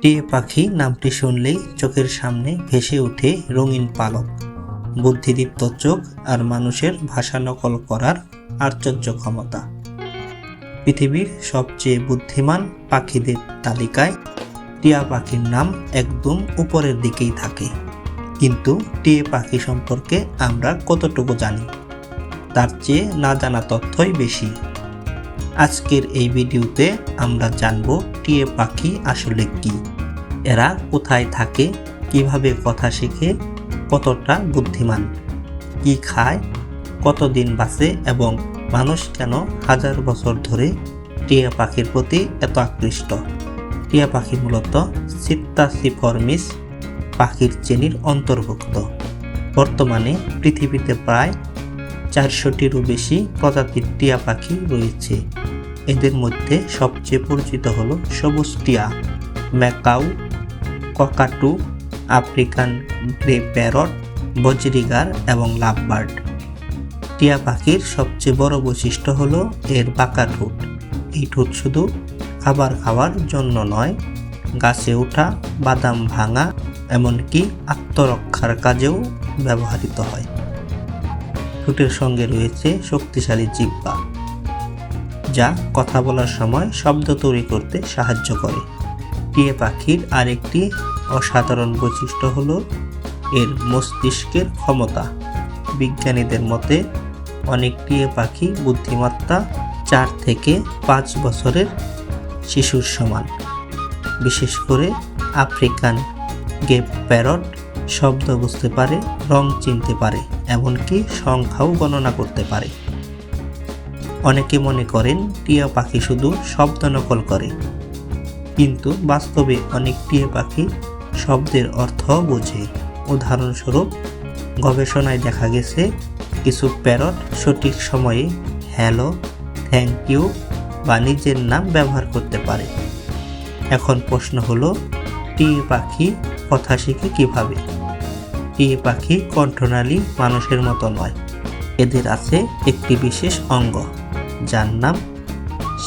টিয়ে পাখি নামটি শুনলেই চোখের সামনে ভেসে ওঠে রঙিন পালক। বুদ্ধিদীপ্ত চোখ আর মানুষের ভাষা নকল করার আশ্চর্য ক্ষমতা। পৃথিবীর সবচেয়ে বুদ্ধিমান পাখিদের তালিকায় টিয়া পাখির নাম একদম উপরের দিকেই থাকে। কিন্তু টিয়ে পাখি সম্পর্কে আমরা কতটুকু জানি? তার চেয়ে না জানা তথ্যই বেশি। আজকের এই ভিডিওতে আমরা জানব টিয়ে পাখি আসলে কি? এরা কোথায় থাকে? কীভাবে কথা শেখে? কতটা বুদ্ধিমান? কি খায়? কতদিন বাঁচে? এবং মানুষ কেন হাজার বছর ধরে টিয়া পাখির প্রতি এত আকৃষ্ট? টিয়া পাখি মূলত সিপ্তাসিফরমিস পাখির শ্রেণির অন্তর্ভুক্ত। বর্তমানে পৃথিবীতে প্রায় চারশোটিরও বেশি প্রজাতির টিয়া পাখি রয়েছে। এদের মধ্যে সবচেয়ে পরিচিত হলো সবুজ টিয়া macaw, cockatoo, African grey parrot budgerigar এবং লাভবার্ড। টিয়া পাখির সবচেয়ে বড় বৈশিষ্ট্য হলো এর বাঁকা ঠোঁট। এই ঠোঁট শুধু খাবার খাওয়ার জন্য নয়, গাছে ওঠা, বাদাম ভাঙা, এমনকি আত্মরক্ষার কাজেও ব্যবহৃত হয়। ঠোঁটের সঙ্গে রয়েছে শক্তিশালী জিহ্বা। যা কথা বলার সময় শব্দ তৈরি করতে সাহায্য করে। টিয়ে পাখির আরেকটি অসাধারণ বৈশিষ্ট্য হল এর মস্তিষ্কের ক্ষমতা। বিজ্ঞানীদের মতে, অনেক টিয়ে পাখি বুদ্ধিমত্তা চার থেকে পাঁচ বছরের শিশুর সমান। বিশেষ করে আফ্রিকান গেপ প্যারট শব্দ বুঝতে পারে, রং চিনতে পারে, এমনকি সংখ্যাও গণনা করতে পারে। অনেকে মনে করেন টিয়া পাখি শুধু শব্দ নকল করে। কিন্তু বাস্তবে অনেক টিয়া পাখি শব্দের অর্থ বোঝে। উদাহরণস্বরূপ, গবেষণায় দেখা গেছে কিছু প্যারট সঠিক সময়ে হ্যালো, থ্যাংক ইউ বা নিজের নাম ব্যবহার করতে পারে। এখন প্রশ্ন হলো, টিয়ে পাখি কথা শিখে কীভাবে? টিয়ে পাখি কণ্ঠনালী মানুষের মতো নয়, এদের আছে একটি বিশেষ অঙ্গ। যার নাম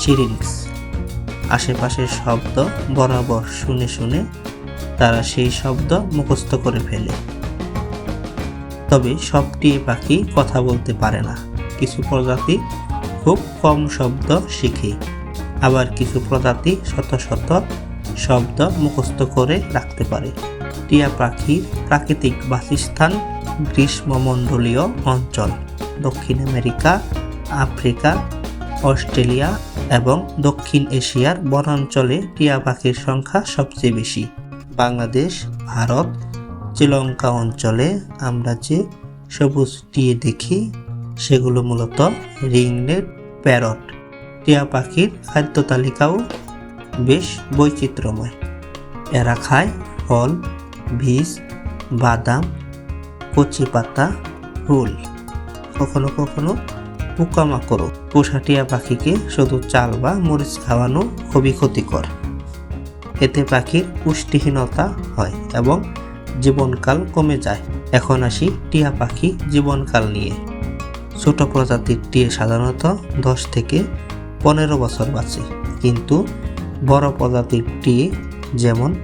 সিরিংস আশেপাশের শব্দ বরাবর শুনে শুনে তারা সেই শব্দ মুখস্থ করে ফেলে। তবে সব টিয়ে পাখি কথা বলতে পারে না। কিছু প্রজাতি খুব কম শব্দ শিখে, আবার কিছু প্রজাতি শত শত শব্দ মুখস্থ করে রাখতে পারে। টিয়া পাখির প্রাকৃতিক বাসস্থান গ্রীষ্মমণ্ডলীয় অঞ্চল, দক্ষিণ আমেরিকা, আফ্রিকা অস্ট্রেলিয়া এবং দক্ষিণ এশিয়ার বনাঞ্চলে টিয়া পাখির সংখ্যা সবচেয়ে বেশি। বাংলাদেশ, ভারত, শ্রীলঙ্কা অঞ্চলে আমরা যে সবুজ টিয়ে দেখি, সেগুলো মূলত রিংনেট প্যারট। টিয়া পাখির খাদ্য তালিকাও বেশ বৈচিত্র্যময়। এরা খায় ফল, বীজ, বাদাম, কচি পাতা, ফুল। কখনো কখনো পোকামাকড় পোষাটিয়া পাখিকে শুধু চাল বা মরিচ খাওয়ানো খুবই ক্ষতিকর। এতে পাখির পুষ্টিহীনতা হয় এবং জীবনকাল কমে যায়। এখন আসি টিয়া পাখি জীবনকাল নিয়ে। ছোট প্রজাতির টিয়ে সাধারণত দশ থেকে পনেরো বছর বাঁচে। কিন্তু বড় প্রজাতির টিয়ে যেমন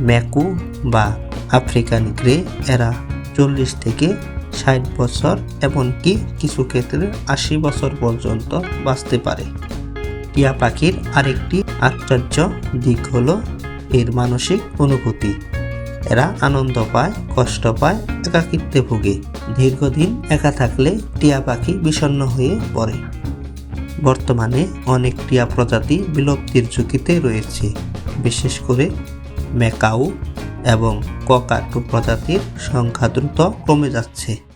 ম্যাকু বা আফ্রিকান গ্রে, এরা চল্লিশ থেকে ষাট বছর এমনকি কিছু ক্ষেত্রে আশি বছর পর্যন্ত বাঁচতে পারে। টিয়া পাখির আরেকটি আশ্চর্য দিক হল এর মানসিক অনুভূতি। এরা আনন্দ পায়, কষ্ট পায়, একাকিত্বে ভুগে। দীর্ঘদিন একা থাকলে টিয়া পাখি বিষণ্ণ হয়ে পড়ে। বর্তমানে অনেক টিয়া প্রজাতি বিলুপ্তির ঝুঁকিতে রয়েছে, বিশেষ করে ম্যাকাউ এবং ককাটু প্রজাতির সংখ্যা দ্রুত কমে যাচ্ছে।